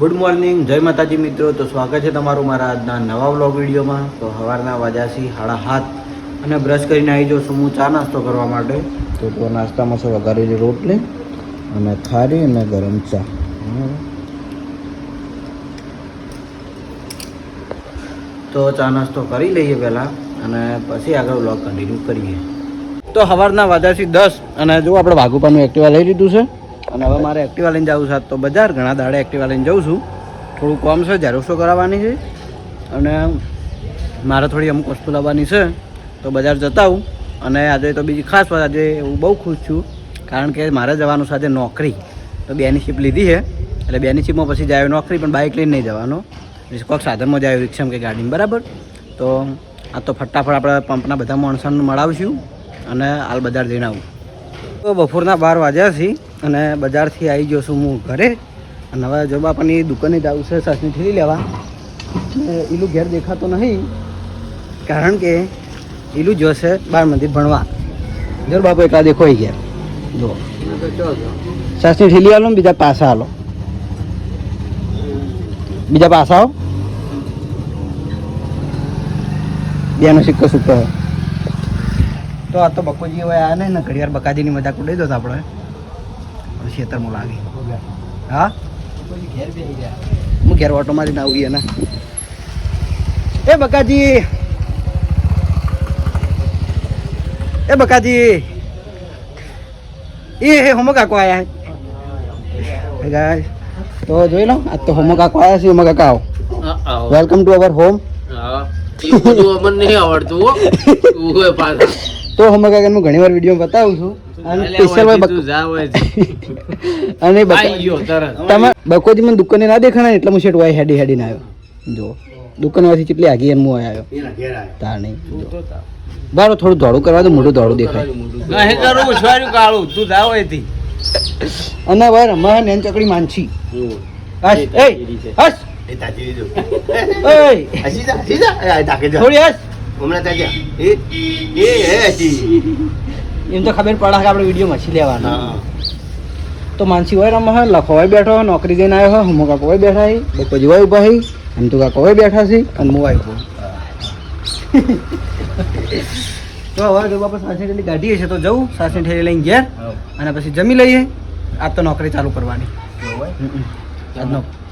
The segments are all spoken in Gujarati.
ગુડ મોર્નિંગ જય માતાજી મિત્રો. તો સ્વાગત છે તમારું મારા આજના નવા વ્લોગ વિડીયોમાં. તો સવારના વાજાસી હાડા હાથ અને બ્રશ કરીને આવી જાઉં છું હું ચા નાસ્તો કરવા માટે. તો તો નાસ્તામાં છે વઘારેલી રોટલી અને ખારી અને ગરમ ચા. તો ચા નાસ્તો કરી લઈએ પહેલાં અને પછી આગળ વ્લોગ કન્ટિન્યુ કરીએ. તો સવારના વાજાસી દસ અને જો આપણે વાઘુપાનું એક્ટિવા લઈ લીધું છે. અને હવે મારે એક્ટિવા લઈને જવું છે. તો બજાર, ઘણા દાડે એક્ટિવા લઈને જઉં છું. થોડું કોમ છે ઝેરોક્ષો કરાવવાની છે. અને મારે થોડી અમુક વસ્તુ લાવવાની છે. તો બજાર જતા આવું. અને આજે તો બીજી ખાસ વાત, આજે હું બહુ ખુશ છું. કારણ કે મારે જવાનું સાથે નોકરી. તો બેની શિપ લીધી છે. એટલે બેની શિપમાં પછી જાય નોકરી, પણ બાઇક લઈને નહીં જવાનો. કોઈક સાધનમાં જાય, રિક્ષામાં કે ગાડીમાં, બરાબર? તો આ તો ફટાફટ આપણે પંપના બધા માણસોને મળાવીશું. અને હાલ બજાર જઈને આવું. તો બપોરના બાર વાગ્યા છે અને બજારથી આવી ગયો છું હું ઘરે. અને હવે જો બાપાની દુકાને જવું છે, સાસની ઠેલી લેવા. ઈલું ઘેર દેખાતો નહીં, કારણ કે એલું જો છે બાર મંદિર ભણવા. જો બાપુ એકલા દેખો અહીં ઘેર. જો. સાસની ઠેલી આલો ને બીજા પાસા આલો. બીજા પાસા આવો. બેનો સિક્કો સુક્કો. તો આ તો બકોજી હવે આ નહીં ને ઘડિયાળ બકાજીની મજાક ઉડાઈ દો તો આપણે. ખેતરમાં લાગી. હા? હું ઘેર ઓટો મારીને આવું એને. એ બકાજી! એ બકાજી! એ હે હોમો કાકો આયા હે. ગાય તો જોઈ લો આ તો હોમો કાકો આયા છે હોમો કાકા આવો. વેલકમ ટુ અવર હોમ બધું અમને નહીં આવડતું હો. હોય પાછા. તો હમણાં કાકા હું ઘણી વાર વીડિયો બતાવું છું. અને સ્પેશિયલ. તમે બકોજી મને દુકાને ના દેખાણા એટલે હું શેઠ વાય હેડી હેડીને આવ્યો. જો દુકાનમાંથી કેટલી આગી એમ હું આવ્યો. તાર નહીં. બારો થોડું ધોળું કરવા દો મોઢું ધોળું દેખાય. નહીં કાળું. તું જા હોય અને ભાઈ રમા નેન ચકડી માનછી હસ એ હસ. થોડી હસ. એમ તો ખબર પડે કે આપણે વીડિયો મછી લેવાનો. તો માનસી હોય રમવા હોય લખો હોય બેઠો હોય નોકરી જઈને આવ્યો હોય હમો કાકો હોય બેઠા હી પછી હોય ઊભા હી એમ તો કાકો હોય બેઠા છે અને હું આવ્યો. તો હવે જો બાપા સાસની ઠેલી કાઢીએ છે તો જવું. સાસે ઠેલી લઈને ઘેર અને પછી જમી લઈએ. આજ તો નોકરી ચાલુ કરવાની.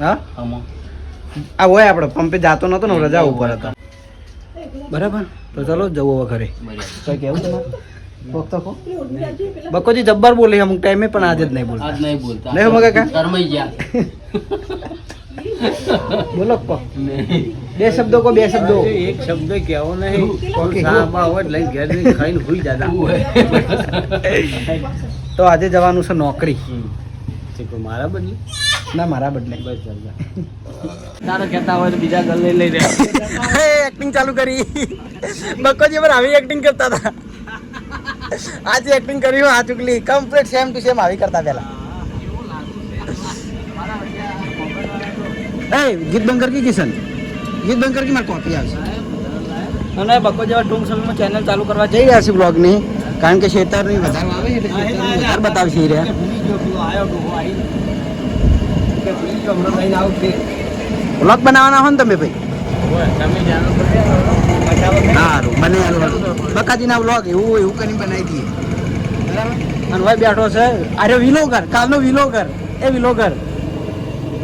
હા? આ હોય આપણે પંપે જાતો નતો ને રજા ઉપર હતા. બરાબર? તો ચાલો જવું હવે ઘરે. કઈ કેવું તમારે? કોક તો કો બકોજી જબ્બર બોલે અમુક ટાઈમે પણ આજે જ નહીં બોલતા. આજ નહીં બોલતા. નહીં હો કાકા? શરમાઈ ગયા. બોલો કો બે શબ્દો કો બે શબ્દો. એક શબ્દ કહેવો નહીં. ઓકે. સાપા હોય એટલે લઈને ઘેર ખાઈને ભૂલી જાતા. તો આજે જવાનું છે નોકરી. મારા બદલે. ના મારા બદલે. બસ જા. કહેતા હોય તો બીજા ગલ લઈ લઈ રહ્યા એક્ટિંગ ચાલુ કરી. બકોજી પર આવી એક્ટિંગ કરતા હતા. આજે એક્ટિંગ કરી આ ચુકલી. કમ્પ્લીટ સેમ ટુ સેમ આવી કરતા પહેલા. એ ગીત બંકર કી કિશન ગીત બંકર કી મારી કોપી આવશે? અને બકો જેવા ટૂંક સમયમાં ચેનલ ચાલુ કરવા જઈ રહ્યા છે બ્લોગની કારણ કે શેતરની વધારે આવે છે એટલે બતાવશે એ રહ્યા બ્લોગ બનાવવાના હો ને તમે ભાઈ? સારું બને બકાજીના વ્લોગ એવું એવું કરીને બનાવી દઈએ. બરાબર અને ભાઈ બેઠો છે. અરે વિલોગર કાલનો વિલોગર એ વિલોગર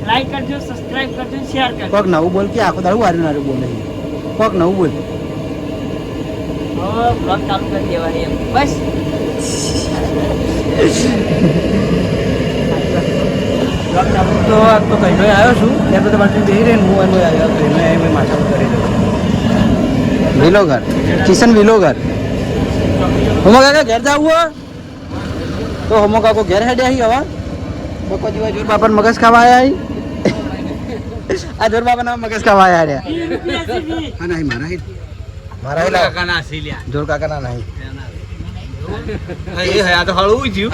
લાઈક કરજો સબસ્ક્રાઇબ કરજો શેર કરજો. કોક નવું બોલ કે આખો દાડું વારે નારે બોલે. કોક નવું બોલ. બ્લોગ ચાલુ કરી દેવાની એમ. બસ. બ્લોગ તો આ તો કઈ આવ્યો છું. ત્યાં તો પાછી બેહી રહીને હું એનો આવ્યો હતો એને એમ માથા પર કરી દઉં વિલોગર. કિશન વિલોગર. હોમો કાકા ઘેર જાવું હો. તો હોમો કાકો ઘેર હેડે આવી હવે. બકો જીવા જોર બાપા મગજ ખાવા આયા આ જોર બાપા ના મગજ ખાવા આયા રે હા નહીં મારા હિત મારા હિલા કાકાના સીલ્યા. જોર કાકા ના નહીં એ હયા તો હળવું થયું.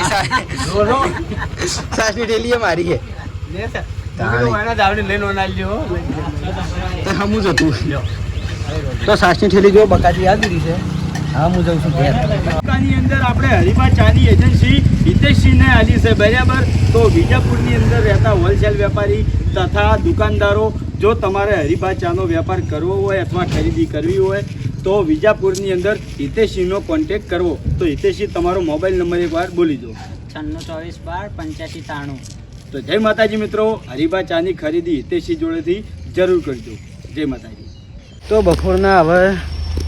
સાસની ઠેલી મારી છે. તો હમું જ તો સાસની ઠેલી જો બકાજી યાદ દીધી છે. હા હું જઉં છું ઘેર. દુકાનની અંદર આપણે હરિભા ચાની એજન્સી હિતેશસિંહને આલી છે બરાબર? તો વિજાપુરની અંદર રહેતા હોલસેલ વેપારી તથા દુકાનદારો જો તમારે હરિભા ચાનો વેપાર કરવો હોય અથવા ખરીદી કરવી હોય તો વિજાપુરની અંદર હિતેશજીનો કોન્ટેક કરવો. તો હિતેશજી તમારો મોબાઈલ નંબર એકવાર બોલી દો. છન્નું ચોવીસ બાર પંચ્યાસી ત્રાણું. તો જય માતાજી મિત્રો હરિભા ચાની ખરીદી હિતેશજી જોડેથી જરૂર કરજો. જય માતાજી. તો બપોરના હવે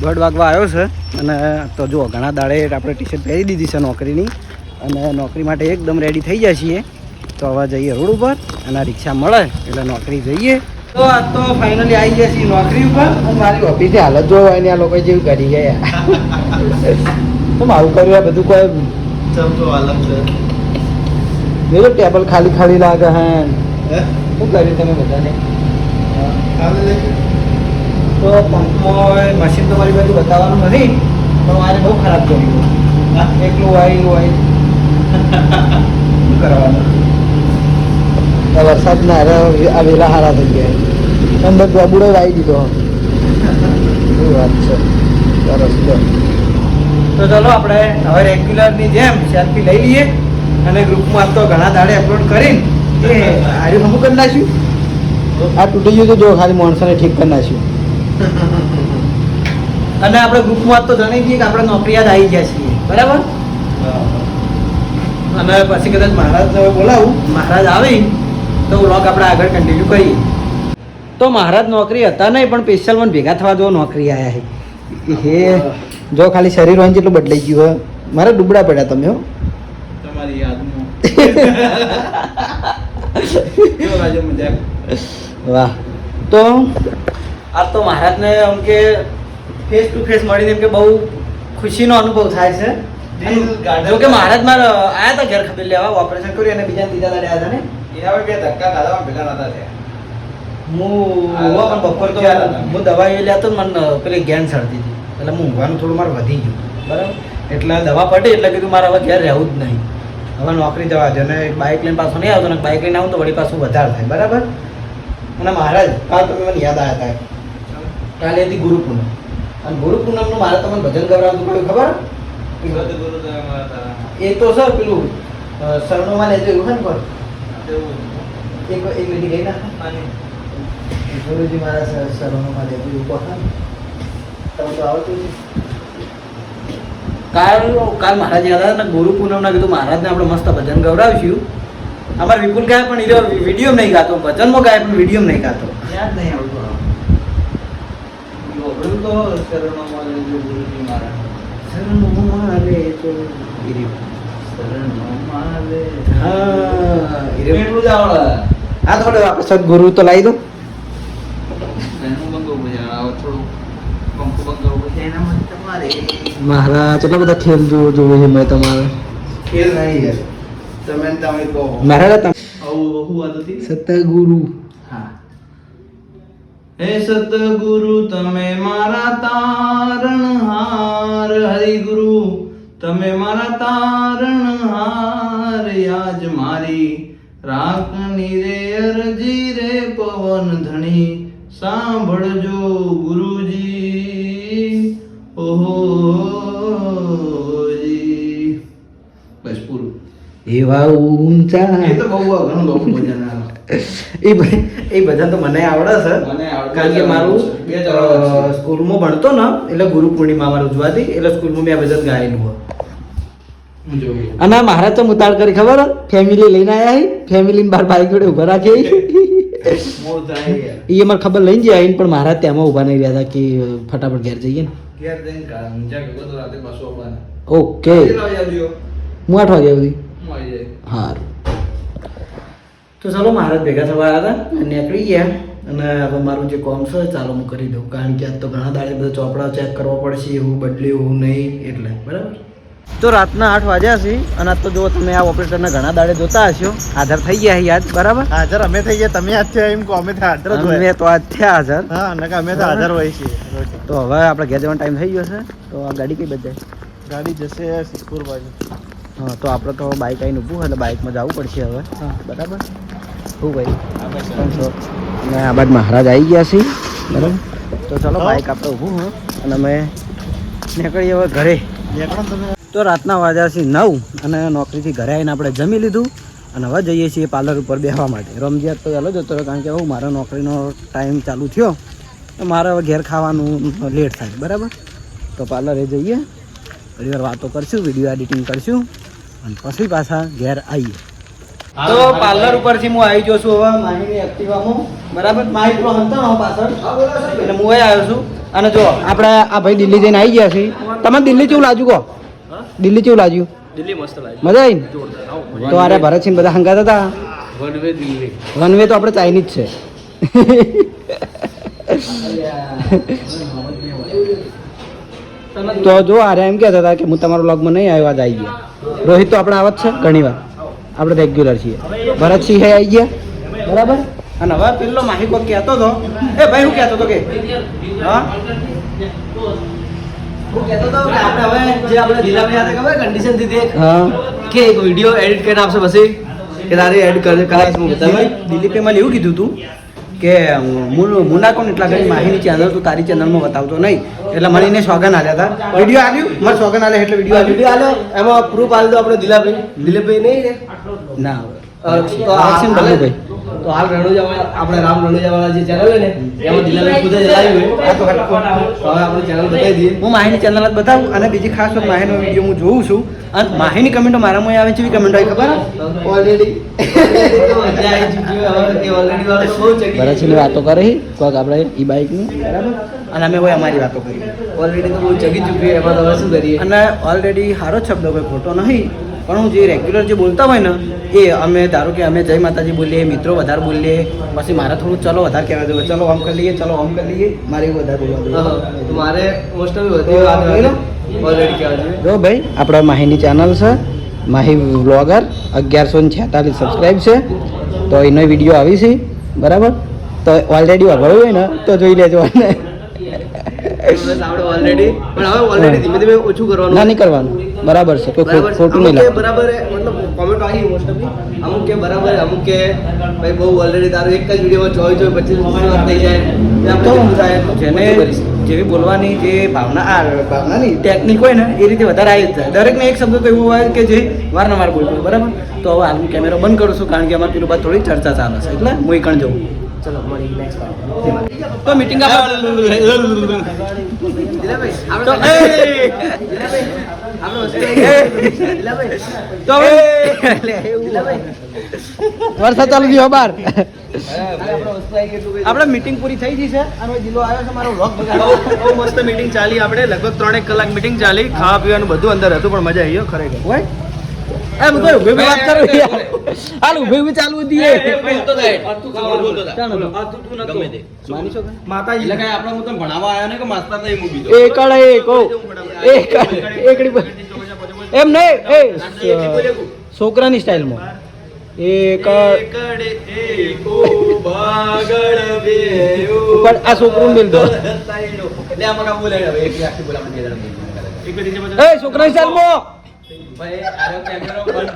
દોઢ વાગવા આવ્યો છે અને તો જુઓ ઘણા દાડે આપણે ટી શર્ટ પહેરી દીધી છે નોકરીની અને નોકરી માટે એકદમ રેડી થઈ જાય છીએ. તો હવે જઈએ રોડ ઉપર અને રિક્ષા મળે એટલે નોકરી જઈએ. તો આ તો ફાઇનલી આવી ગયા છીએ નોકરી ઉપર. હું મારી ઓફિસે હાલત જો ને આ લોકો જેવું કરી ગયા. તો મારું કર્યું આ બધું કોઈ જોજો ટેબલ ખાલી ખાલી લાગે હે. શું કર્યું તમે બધાને? તો પંખો મશીન તો મારી બધું બતાવવાનું નથી પણ મારે બહુ ખરાબ કર્યું. એકલું વાયલું હોય. શું કરવાનું? આ વરસાદના હારે આ વેલા હારા થઈ ગયા અંદર ગબુડો વાઈ દીધો. શું વાત છે. સરસ તો ચલો આપણે હવે રેગ્યુલરની જેમ સેલ્ફી લઈ લઈએ અને ગ્રુપમાં તો ઘણા દાડે અપલોડ કરીને એ આર્યું હમું કરી નાખ્યું? આ તૂટી ગયું તો જો ખાલી માણસોને ઠીક કરી નાખ્યું. અને આપણે ગ્રુપમાં તો જણાવી દઈએ કે આપણે નોકરીયાત આવી ગયા છીએ. બરાબર? અને પછી કદાચ મહારાજ બોલાવું. મહારાજ આવી. તો વ્લોગ આપણે આગળ કન્ટિન્યુ કરીએ. તો મહારાજ નોકરી હતા નહીં પણ સ્પેશિયલ મને ભેગા થવા જો નોકરી આવ્યા છે હે જો ખાલી શરીર હોય ને જેટલું બદલાઈ ગયું હોય. મારે ડૂબડા પડ્યા તમે હો. તમારી યાદમાં વાહ. તો આ તો મહારાજને એમ કે ફેસ ટુ ફેસ મળીને એમ કે બહુ ખુશીનો અનુભવ થાય છે. જો કે મહારાજ મારા આયા હતા ઘેર ખબર લેવા ઓપરેશન કર્યું અને બીજા ત્રીજા દાડે આવ્યા હતા ને. એના બે ધક્કા ખાધા ભેગા નતા થયા. હું બપોર તો? હું દવા એ લેતો મને પેલી ગેન સળતી હતી. એટલે હું ઊંઘવાનું થોડું મારું વધી ગયું. બરાબર. એટલે દવા પડી એટલે કીધું મારે હવે ઘેર રહેવું જ નહીં. હવે નોકરી જવા છે અને બાઇક લઈને પાછો નહીં આવતો ને બાઇક લઈને આવું તો વળી પાછું વધારે થાય. બરાબર? અને મહારાજ કાલ તમે મને યાદ આવ્યા હતા કાલે હતી ગુરુ પૂનમ. અને ગુરુ પૂનમનું મારે તમને ભજન કરવાનું પડ્યું ખબર? એ તો સર પેલું શરણોમાં લેજો એવું હોય ને. એક એક મિનિટ ગઈ ના અને ગુરુજી મારા સ- શરણોમાં ઊભો એવું તમે તો આવડતું છે કાલ કાલ મહારાજ યાદ આવ્યા ને ગુરુ પૂનમના કીધું મહારાજને આપણે મસ્ત ભજન ગવડાવીશું અમારે વિપુલ ગાય પણ એ વીડિયો નહીં ગાતો ભજનમાં ગાય પણ વીડિયો નહીં ગાતો યાદ નહીં આવતું તો શરણમાં મારા. શરણોમાં લેજો. એ રહ્યું. હા થોડો આપણે સદગુરુ તો લાવી દો મારા કેટલા બધા ખેલ જોવો જોવે છે મેં તમારે. ખેલ નહીં યાર તમે તમે કહો. મારા તમે વાત હતી સતગુરુ. હા. હે સતગુરુ તમે મારા તારણ હાર. હરિ ગુરુ તમે મારા તારણ હાર આજ મારી. રાખની રે અરજી રે પવન ધણી. સાંભળજો ગુરુજી. ઓહો બસ પૂરું. એવા ઊંચા. એ તો બહુ ઘણું બહુ મજા એ એ ભજન તો મને આવડે છે. મને કારણ કે મારું સ્કૂલમાં ભણતો ને એટલે ગુરુ પૂર્ણિમા મારું ઉજવાતી એટલે સ્કૂલમાં મેં આ ભજન ગાયેલું હોય. અને મારે મહારાજ તો મુતાળ કરી ખબર? ફેમિલી લઈને આયા હી. ફેમિલી બાર બાઈક જોડે ઊભા રાખી એ અમારે ખબર લઈને ગયા પણ મારા તેમાં ઊભા નહીં રહ્યા હતા કે ફટાફટ ઘેર જઈએ ને. ઓકે? હું આઠ વાગ્યા સુધી. હું સારું તો ચાલો મહારાજ ભેગા થવા આવ્યા હતા અને નીકળી ગયા. અને હવે મારું જે કોમ છે ચાલો હું કરી દઉં. કારણ કે આજ તો ઘણા દાડે બધા ચોપડા ચેક કરવા પડશે એવું બદલ્યું એવું નહીં એટલે. બરાબર? તો રાતના આઠ વાગ્યા છે અને આજ તો જો તમે આ ઓપરેટરના ઘણા દાડે જોતા હશો. હાજર થઈ ગયા યાદ બરાબર? હાજર અમે થઈ ગયા તમે આજ થયા એમ કહો અમે હાજર અમે તો આજ થયા હાજર. હા નકા અમે તો હાજર હોય છીએ તો હવે આપણે ઘેર જવાનો ટાઈમ થઈ ગયો છે. તો આ ગાડી કઈ બધાય ગાડી જશે સિદ્ધપુર બાજુ હા તો આપણે તો બાઇક આવીને ઊભું એટલે બાઇકમાં જવું પડશે હવે. બરાબર? શું ભાઈ. અને આ બાદ મહારાજ આવી ગયા છે. બરાબર? તો ચલો બાઇક આપણે ઊભું હોય અને અમે નીકળીએ હવે ઘરે. તો રાતના વાગ્યા છે નવ અને નોકરીથી ઘરે આવીને આપણે જમી લીધું અને હવે જઈએ છીએ પાર્લર ઉપર બેસવા માટે. રમજીયાત તો વહેલો જતો રહ્યો કારણ કે હું મારો નોકરીનો ટાઈમ ચાલુ થયો તો મારે હવે ઘેર ખાવાનું લેટ થાય બરાબર? તો પાર્લરે જઈએ ઘણી વાર વાતો કરશું વીડિયો એડિટિંગ કરશું અને પછી પાછા ઘેર આવીએ. તો પાર્લર ઉપરથી હું આવી જઉં છું હવે માહીની એક્ટિવામાં બરાબર? માહી પેલો હંતાણો પાછળ. એટલે હું અહીં આવ્યો છું. અને જો આપણે આ ભાઈ દિલ્હી જઈને આવી ગયા છીએ. તમે દિલ્હી કેવું લાજુ કહો? દિલ્હી કેવું લાગ્યું? દિલ્હી મસ્ત લાગ્યું. મજા આવી તો અરે ભરતસિંહ બધા હંગાતા હતા? One way Delhi. One way તો આપણે ચાઇનીઝ છે. તો જો આરે એમ કહેતા હતા કે હું તમારો લોગમાં નહીં આવ્યો આજ આવી ગયા. રોહિત તો આપણે આવત છે ઘણી વાર આપણે રેગ્યુલર છીએ. ભરતસિંહ આવી ગયા. બરાબર? અને હવે પેલો માહિકો કહેતો હતો. એ ભાઈ હું કહેતો હતો કે હા? હું કહેતો હતો કે આપણે હવે જે આપણે દિલાભાઈ હાથે ખબર કન્ડિશન દીધી એક કે એક વીડિયો એડિટ કરીને આપશે પછી? કે તારે એડ કરે કલાક હું. બતાવે દિલીપે મને એવું કીધું તું કે હું મુના કોણ એટલા ઘણી માહિતી ચેનલ તું તારી ચેનલમાં બતાવતો નહીં. એટલે મને એને સોગન આલ્યા હતા. વીડિયો આવ્યું મને સોગન આલે એટલે વીડિયો વીડિયો આલો. એમાં પ્રૂફ આલી દો આપણે દિલાભાઈ દિલીપભાઈ નહીં ના અ, તો આ આક્ષિન ભાઈ. તો હાલ રણુજા આપણે રામ રણુજા વાળા જે ચેનલ ને એમાં દિલાભાઈ ખુદ જ લાવ્યું હોય તો હવે આપણે ચેનલ બતાવી દઈએ. હું માહિની ચેનલ જ બતાવું અને બીજી ખાસ માહિનો વીડિયો હું જોઉં છું. અને માહિની કમેન્ટો મારામાં આવે છે એવી કમેન્ટો આવી ખબર? ઓલરેડી ઓલરેડી વાળો ભરતસિંહની વાતો કરી કોઈક આપણે ઈ બાઇકની બરાબર? અને અમે કોઈ અમારી વાતો કરી. ઓલરેડી તો બહુ ચગી ચૂકી એમાં તો શું કરીએ? અને ઓલરેડી સારો જ શબ્દ કોઈ ખોટો નહીં. પણ હું જે રેગ્યુલર જે બોલતા હોય ને એ અમે ધારો કે અમે જય માતાજી બોલીએ મિત્રો વધારે બોલીએ પછી મારે થોડું ચલો વધારે કહેવા દેવું ચલો આમ કરી લઈએ ચલો આમ કરી લઈએ મારે એવું વધારે બોલવા દેવું મારે મોસ્ટ ઓફ જો ભાઈ આપણા માહીની ચેનલ છે માહી વ્લોગર અગિયારસો ને છેતાલીસ સબસ્ક્રાઈબ છે તો એનો વીડિયો આવી છે બરાબર? તો ઓલરેડી વાપરવું હોય ને તો જોઈ લેજો ઓલરેડી પણ હવે ઓલરેડી ધીમે ધીમે ઓછું કરવાનું. ના નહીં કરવાનું. બરાબર છે કોઈ ખોટું નહીં બરાબર મતલબ કોમેન્ટ આવી મોસ્ટ ઓફ અમુક કે બરાબર અમુક કે ભાઈ બહુ ઓલરેડી તારું એક જ વિડીયોમાં જોઈ ચોવીસ પછી વાત થઈ જાય. તો જેને જેવી બોલવાની જે ભાવના આ ભાવનાની ટેકનિક હોય ને એ રીતે વધારે આવી જાય. દરેકને એક શબ્દ તો એવો હોય કે જે વારંવાર બોલતો બરાબર? તો હવે હાલ કેમેરો બંધ કરું છું કારણ કે અમારે પેલું બાદ થોડી ચર્ચા ચાલે છે એટલે હું કણ જવું ચલો મળી નેક્સ્ટ તો મીટિંગ આપણે તો વરસાદ ચાલુ થયો બાર. આપણે મીટિંગ પૂરી થઈ ગઈ છે. અને જિલ્લો આવ્યો છે મારો વ્લોગ બહુ મસ્ત મીટિંગ ચાલી આપણે. લગભગ ત્રણેક કલાક મીટિંગ ચાલી. ખાવા પીવાનું બધું અંદર હતું પણ મજા આવી ગયો ખરેખર. હોય? એમ તો ઊભી ઊભી વાત કરું યાર. હાલ ઊભી ઊભી ચાલુ હતી માની છો કે? માતાજી. એ કળ એ કહો. એ કળ એકડી પર. એમ નહીં એ છોકરાની સ્ટાઇલમાં. એ કળ ઉપર આ છોકરું મિલ દો. લે આમાં કામ બોલાય હવે. એક આખી બોલા આપણે બે જણા મિલીને કરે. એ છોકરાની સ્ટાઇલમાં. ભાઈ આરો કેમેરો બંધ.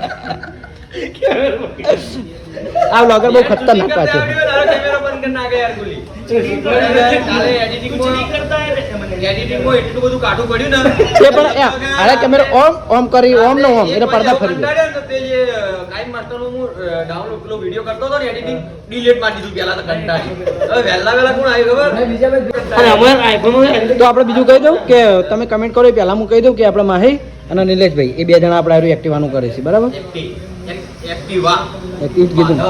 આ બ્લોગર બહુ ખતરનાક પાછો. કેમેરો બંધ કરી નાખે યાર ગુલી. કાલે એડિટિંગમાં એડિટિંગમાં એટલું બધું કાઠું પડ્યું ને. એ પણ આરે કેમેરો ઓમ ઓમ કરી ઓમ ને ઓમ એટલે પડદા ફરી ગયા કંટાળ્યો ને તો તે જે કાઈમ માસ્ટરનો હું ડાઉનલોડ પેલો વિડિયો કરતો હતો ને એડિટિંગ ડિલીટ મારી દીધું પહેલા તો કંટાળી. હવે વહેલા વહેલા કોણ આવ્યું ખબર? અને તો આપણે બીજું કહી દઉં કે તમે કમેન્ટ કરો એ પહેલા હું કહી દઉં કે આપણે માહી અને નિલેશભાઈ એ બે જણા આપણે આવ્યું એક્ટિવાનું કરે છે બરાબર કીધું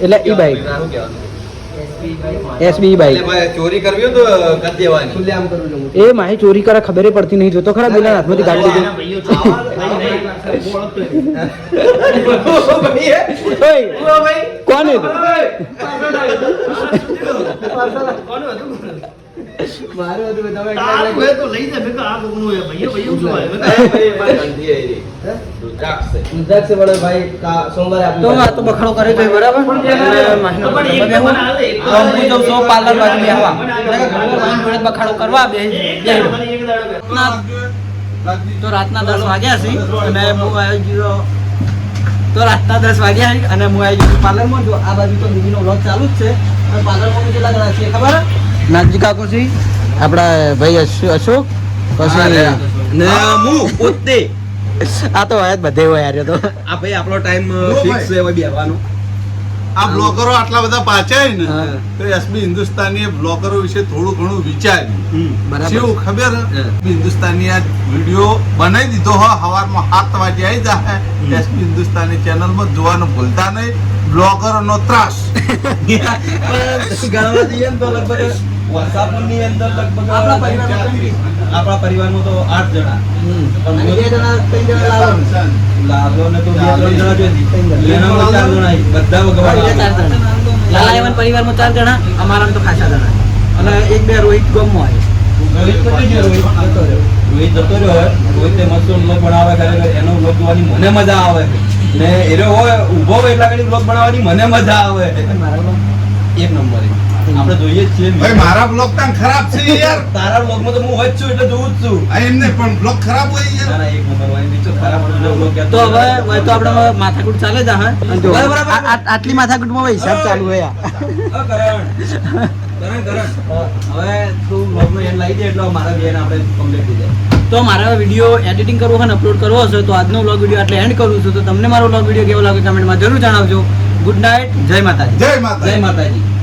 એટલે ઈ બાઈક એસબી બાઈક ચોરી કરવી તો દેવાની એ માહી ચોરી કરે ખબરે પડતી નહીં જોતો ખરા પેલા હાથમાંથી કાઢી તો? મારું હતું તમે રુદ્રાક્ષ. વડે ભાઈ કા- સોમવારે આપવું તો આ તો બખાડો કરે તો બરાબર? અને પણ એક મને એક તો પાર્લર બાજુ. એટલે બખાડો કરવા બે તો રાતના દસ વાગ્યા છે. અને હું આવી ગયો તો રાતના દસ વાગ્યા છે અને હું આવી ગયો પાર્લરમાં. જો આ બાજુ તો દીદીનો વ્લોગ ચાલુ જ છે. અને પાર્લરમાં કેટલા જણા છે ખબર? નાજી કાકો છે આપણા ભાઈ અશો- અશોક? પછી ને હું. પોતે. આ તો હોય બધે હોય યાર તો. આ ભાઈ આપણો ટાઈમ ફિક્સ છે હવે બેહવાનો. આ બ્લોગરો આટલા બધા પાછાય ને. તો એસબી હિન્દુસ્તાની બ્લોગરો વિશે થોડું ઘણું વિચાર્યું. બરાબર. શું ખબર? હિન્દુસ્તાની આ વીડિયો બનાવી દીધો હો સવારમાં સાત વાગે આવી જાય એસબી હિન્દુસ્તાની ચેનલમાં જોવાનું ભૂલતા નહીં. બ્લોગરો નો ત્રાસ ગાવા જઈએ તો લગભગ. વસાપુરની અંદર લગભગ આપણા પરિવારમાં આપણા પરિવારમાં તો આઠ જણા. અને બે જણા ત્રણ જણા લાલો ને તો બે ત્રણ જણા જોઈએ. એનામાં ચાર જણા બધા ભગવાન લાલા એવન પરિવારમાં ચાર જણા અમારામાં તો ખાસા જણા અને એક બે રોહિત ગમ હોય. રોહિત જતો રહ્યો. રોહિત મસ્ત લોક બનાવે ખરેખર એનો વ્લોગ જોવાની મને મજા આવે. ને એનો હોય ઊભો હોય એટલા ઘડી વ્લોગ બનાવવાની મને મજા આવે. એક નંબર આપણે જોઈએ જ છીએ. ભાઈ મારા બ્લોગ તો ખરાબ છે યાર. તારા વ્લોગમાં તો હું હોય છું એટલે જોઉં જ છું. આ એમને પણ બ્લોગ ખરાબ હોય ના, યાર ના, એક નંબર હોય નીચે ખરાબ તો હવે હોય. હવે તો આપણે માથાકૂટ ચાલે જ હા? બરાબર. આટલી માથાકૂટમાં હવે હિસાબ ચાલુ હોય આ. કરણ. કરણ, કરણ. હવે તું vlogનો end લાવી દે એટલે મારા બેન આપણે કમ્પ્લીટ થઈ જાય. તો મારા વીડિયો એડિટિંગ કરવો હોય ને અપલોડ કરવો હશે તો આજનો વ્લોગ વીડિયો એટલે એન્ડ કરું છું. તો તમને મારો વ્લોગ વીડિયો કેવો લાગે કમેન્ટમાં જરૂર જણાવજો. ગુડ નાઇટ જય માતાજી. જય માતા જય માતાજી.